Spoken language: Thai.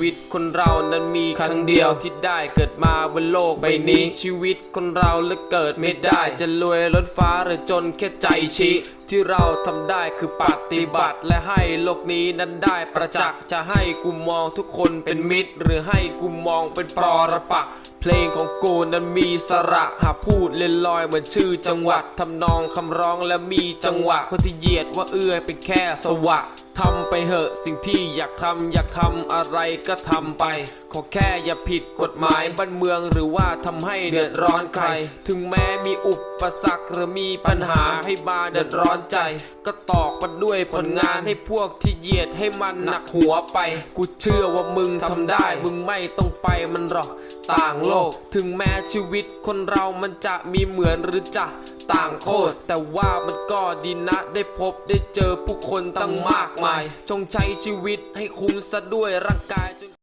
วิตคนเรานั้นมีครั้งเดียวที่ได้เกิดมาบนโลกใบนี้ ชีวิตคนเราและเกิดไม่ได้จะรวยรถฟ้าหรือจนแค่ใจชี้ที่เราทำได้คือปฏิบัติ และให้โลกนี้นั้นได้ประจักษ์จะให้กูมองทุกคนเป็นมิตร หรือให้กูมองเป็นปรรปักษ์เพลงของกูนั้นมีสระหากพูดเล่นลอยเหมือนชื่อจังหวัดทำนองคำร้องและมีจังหวะคนที่เหยียดว่าเอื้อยเป็นแค่สวะ ทำไปเหอะสิ่งที่อยากทำอยากทำอะไรก็ทำไป ขอแค่อย่าผิดกฎหมายบ้านเมืองหรือว่าทำให้เดือดร้อนใคร ถึงแม้มีอุป สรรคหรือมีปัญหาให้บาเดือดร้อนใจ ก็ตอกมาด้วยผลงานให้พวกที่เหยียดให้มันหนักหัวไป กูเชื่อว่ามึงทำได้ มึงไม่ต้องไปมันหรอกต่างโลก ถึงแม้ชีวิตคนเรามันจะมีเหมือนหรือจะต่างโคตรแต่ว่ามันก็ดีนะได้พบได้เจอผู้คนตั้งมากมาย จงใช้ชีวิตให้คุ้มซะด้วยร่างกายจน